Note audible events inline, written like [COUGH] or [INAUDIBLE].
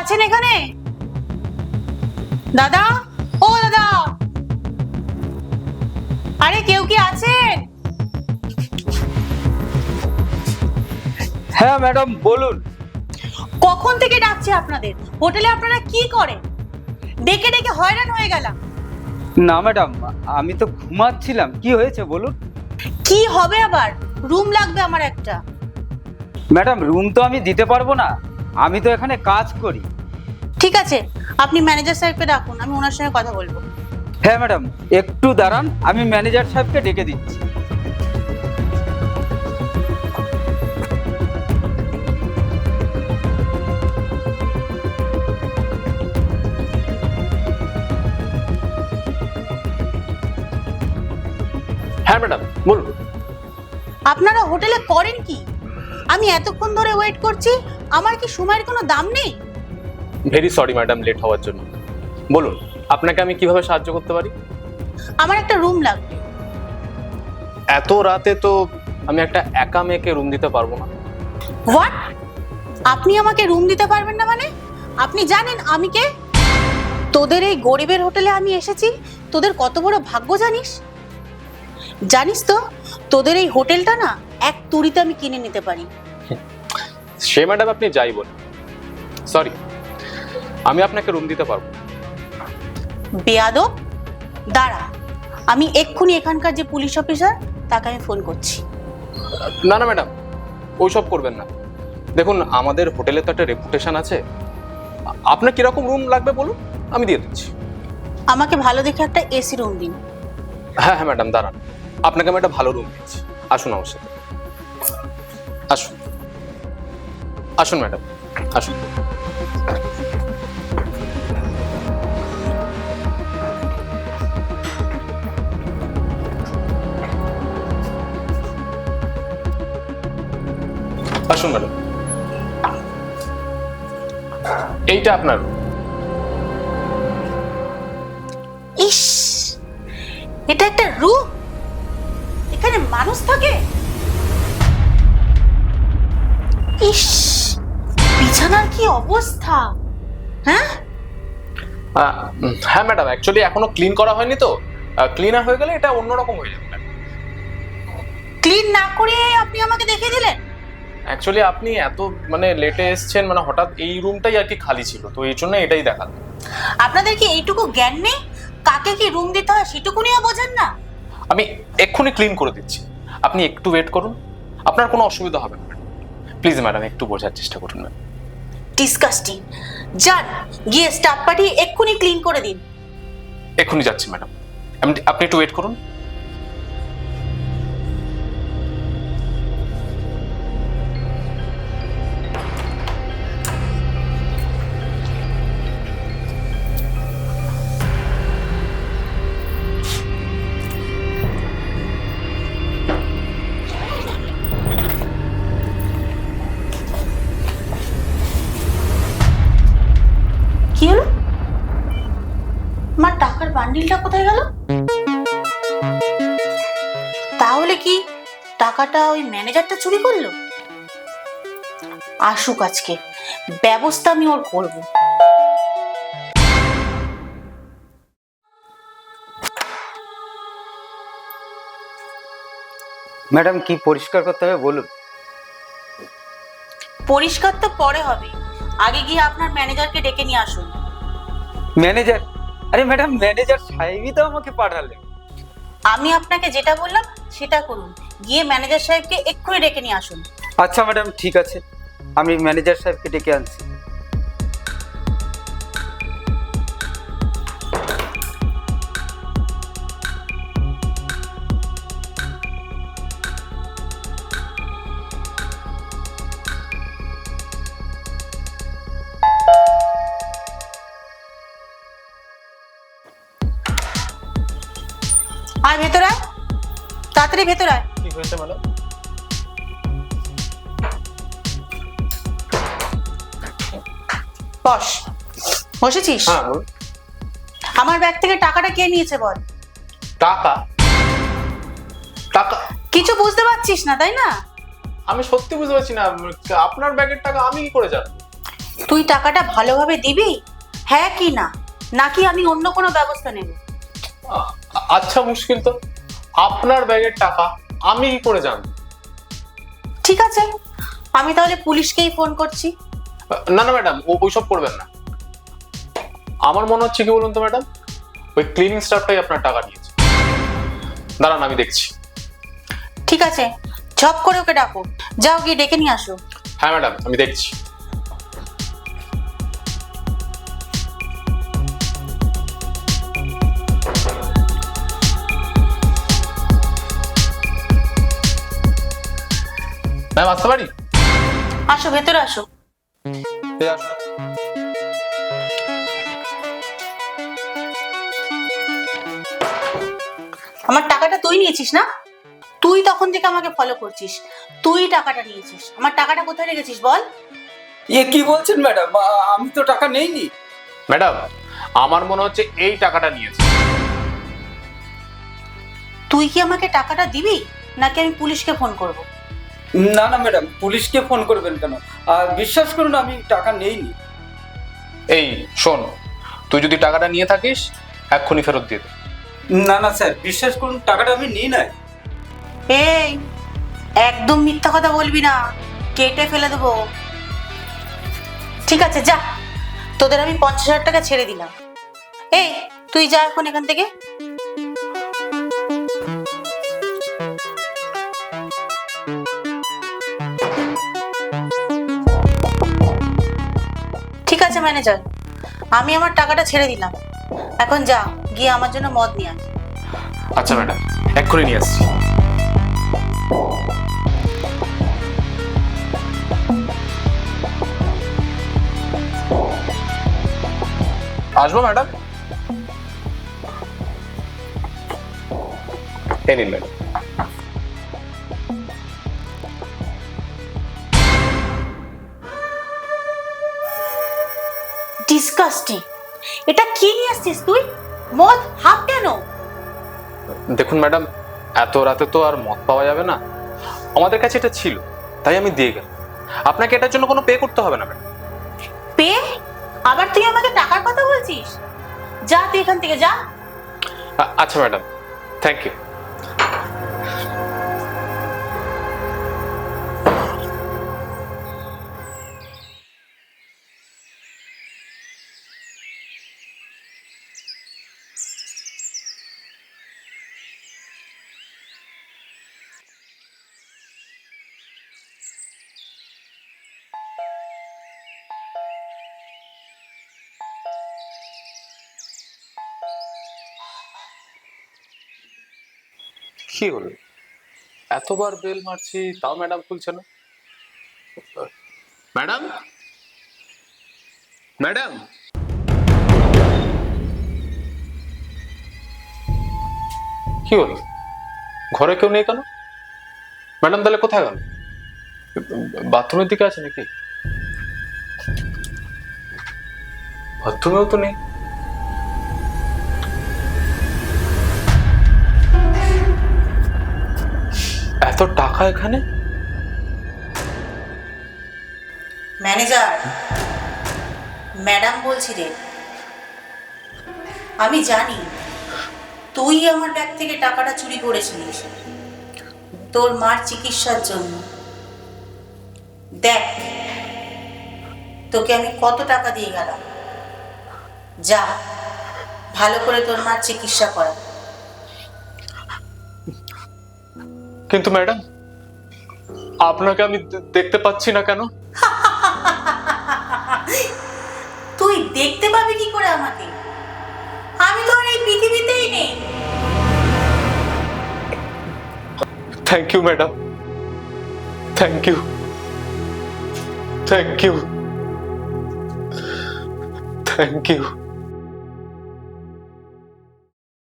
আছেন এখানে? দাদা? ও দাদা! আরে কেউ কি আছেন? হ্যাঁ ম্যাডাম বলুন। কখন থেকে ডাকছে আপনাদের? হোটেলে আপনারা কি করেন? ডেকে ডেকে হয়রান হয়ে গেলাম। না ম্যাডাম আমি তো ঘুমাচ্ছিলাম। কি হয়েছে বলুন? কি হবে আবার? রুম লাগবে আমার একটা। ম্যাডাম রুম তো আমি দিতে পারব না। আমি তো এখানে কাজ করি। ঠিক আছে আপনি ম্যানেজার সাহেবকে ডাকুন আমি ওনার সঙ্গে কথা বলব। হ্যাঁ ম্যাডাম একটু দাঁড়ান আমি ম্যানেজার সাহেবকে ডেকে দিচ্ছি। হ্যাঁ ম্যাডাম বলুন। আপনারা হোটেলে করেন কি? আমি এতক্ষণ ধরে ওয়েট করছি আমার কি সময়ের কোনো দাম নেই? ভেরি সরি ম্যাডাম লেট হওয়ার জন্য। বলুন আপনাকে আমি কীভাবে সাহায্য করতে পারি? আমার একটা রুম লাগবে। এত রাতে তো আমি একটা একা মেয়েকে রুম দিতে পারব না। হোয়াট আপনি আমাকে রুম দিতে পারবেন না মানে? আপনি জানেন আমি কে? তোদের এই গরিবের হোটেলে আমি এসেছি তোদের কত বড় ভাগ্য জানিস? জানিস তো তোদের এই হোটেলটা না এক তুড়িতে আমি কিনে নিতে পারি। [LAUGHS] সে ম্যাডাম আপনি যাই বলুন। সরি আমি আপনাকে রুম দিতে পারব। বেয়াদব দাঁড়া আমি এক্ষুনি এখানকার যে পুলিশ অফিসার তাকে আমি ফোন করছি। না না ম্যাডাম ওইসব করবেন না। দেখুন আমাদের হোটেলে তো একটা রেপুটেশন আছে। আপনার কীরকম রুম লাগবে বলুন? আমি দিয়ে দিচ্ছি। আমাকে ভালো দেখে একটা এসি রুম দিন। হ্যাঁ হ্যাঁ ম্যাডাম দাঁড়ান। আপনাকে আমি একটা ভালো রুম দিচ্ছি। আসুন আমার সাথে। আসুন ম্যাডাম, আসুন। আসুন ম্যাডাম। এইটা আপনার ইস, এটা একটা রুম এখানে মানুষ থাকে? ইস। বিছানার কি অবস্থা? হ্যাঁ? হ্যাঁ ম্যাডাম অ্যাকচুয়ালি এখনও ক্লিন করা হয়নি তো। ক্লিনার হয়ে গেলে এটা অন্যরকম হয়ে যাবে ক্লিন না করে আপনি আমাকে দেখিয়ে দিলেন? অ্যাকচুয়ালি আপনি এত মানে লেটে এসছেন মানে হঠাৎ এই রুমটাই আর কি খালি ছিল তো এই জন্য এটাই দেখালাম। আপনাদের কি এইটুকু জ্ঞান নেই? কাকে কি রুম দিতে হয় সেটুকুনিও বোঝেন না? আমি এক্ষুনি ক্লিন করে দিচ্ছি। আপনি একটু ওয়েট করুন। আপনার কোনো অসুবিধা হবে না প্লিজ ম্যাডাম একটু বোঝার চেষ্টা করুন ম্যাম ডিসকাস্টিং যান গিয়ে স্টাফ পাঠিয়ে এক্ষুনি ক্লিন করে দিন। এক্ষুনি যাচ্ছি ম্যাডাম আপনি একটু ওয়েট করুন। আমার টাকার বান্ডিলটা কোথায় গেল? তাহলে কি টাকাটা ওই ম্যানেজারটা চুরি করল? আসুক আজকে ব্যবস্থা আমি ওর করব। ম্যাডাম কি পরিষ্কার করতে হবে বলুন। পরিষ্কার তো পরে হবে। আগে গিয়ে আপনার ম্যানেজারকে ডেকে নিয়ে আসুন। ম্যানেজার? আরে ম্যাডাম ম্যানেজার সাহেবই তো আমাকে পাঠালেন। আমি আপনাকে যেটা বললাম সেটা করুন। গিয়ে ম্যানেজার সাহেবকে এক্ষুনি ডেকে নিয়ে আসুন। আচ্ছা ম্যাডাম ঠিক আছে। আমি ম্যানেজার সাহেবকে ডেকে আনছি। তাড়াতাড়ি ভেতর আয়। কি হয়েছে ম্যাডাম বস বসেছিস? হ্যাঁ। আমার ব্যাগ থেকে টাকাটা কে নিয়েছে বল? টাকা? টাকা? কিছু বুঝতে পারছিস না তাই না? আমি সত্যি বুঝতে পারছি না আপনার ব্যাগের টাকা আমি কি করে জানব? তুই টাকাটা ভালোভাবে দিবি? হ্যাঁ কি না? নাকি আমি অন্য কোনো ব্যবস্থা নেব? আচ্ছা মুশকিল তো। আপনার ব্যাগের টাকা আমি কি করে জানব। ঠিক আছে আমি তাহলে পুলিশকেই ফোন করছি। না না ম্যাডাম ওইসব করবেন না। আমার মনে হচ্ছে কি বলুন তো ম্যাডাম? ওই ক্লিনিং স্টাফটাই আপনার টাকা নিয়েছে দাঁড়ান আমি দেখছি। ঠিক আছে ঝপ করে ওকে ডাকো। যাও গিয়ে ডেকে নিয়ে আসো। হ্যাঁ ম্যাডাম আমি দেখছি। ম্যাম আসতে পারি? আসো ভেতরে আসো। এই আসো। আমার টাকাটা তুই নিয়েছিস না? তুই তখন থেকে আমাকে ফলো করছিস। তুই টাকাটা নিয়েছিস। আমার টাকাটা কোথায় রেখেছিস বল? এ কি বলছেন ম্যাডাম? আমি তো টাকা নেইনি। ম্যাডাম আমার মনে হচ্ছে এই টাকাটা নিয়েছে। তুই কি আমাকে টাকাটা দিবি? নাকি আমি পুলিশকে ফোন করব? না না ম্যাডাম পুলিশকে ফোন করবেন কেন? আর বিশ্বাস করুন আমি টাকা নেইনি। এই শোন তুই যদি টাকাটা নিয়ে থাকিস এক্ষুনি ফেরত দিয়ে দে। না না স্যার বিশ্বাস করুন টাকাটা আমি নিই নাই। এই একদম মিথ্যা কথা বলবি না কেটে ফেলে দেবো। ঠিক আছে যা তোদের আমি পঞ্চাশ হাজার টাকা ছেড়ে দিলাম। এই তুই যা এখন এখান থেকে। ম্যানেজার আমি আমার টাকাটা ছেড়ে দিলাম। এখন যা, গিয়ে আমার জন্য মদ নিয়ে আয়। আচ্ছা ম্যাডাম, এক্ষুনি নিয়ে আসছি। আসব, ম্যাডাম? এই নিন, ম্যাডাম। ডিসকাস্টিং এটা কি নিয়ে আসছিস তুই? মদ হাফ কেন? দেখুন ম্যাডাম এত রাতে তো আর মদ পাওয়া যাবে না। আমাদের কাছে এটা ছিল তাই আমি দিয়ে গেলাম। আপনাকে এটার জন্য কোনো পে করতে হবে না ম্যাডাম। পে? আবার তুই আমাকে টাকার কথা বলছিস? যা তুই এখান থেকে যা। আচ্ছা ম্যাডাম থ্যাংক ইউ। কি হলো? এতবার বেল মারছি তাও ম্যাডাম খুলছে না। ম্যাডাম? ম্যাডাম? কি হলো? ঘরে কেউ নেই কেন? ম্যাডাম তাহলে কোথায় গেল? বাথরুমের দিকে আছে নাকি? বাথরুমেও তো নেই। এত টাকা এখানে? ম্যানেজার, ম্যাডাম বলছি রে। আমি জানি, তুই আমার ব্যাগ থেকে টাকাটা চুরি করেছিলিস। তোর মার চিকিৎসার জন্য। দেখ, তোকে আমি কত টাকা দিয়ে গেলাম। যা, ভালো করে তোর মার চিকিৎসা করা। কিন্তু ম্যাডাম আপনাকে আমি দেখতে পাচ্ছি না কেন? [LAUGHS] তুই দেখতে পাবি কি করে আমাকে? আমি তো এই পৃথিবীতেই নেই। Thank you madam. Thank you thank you thank you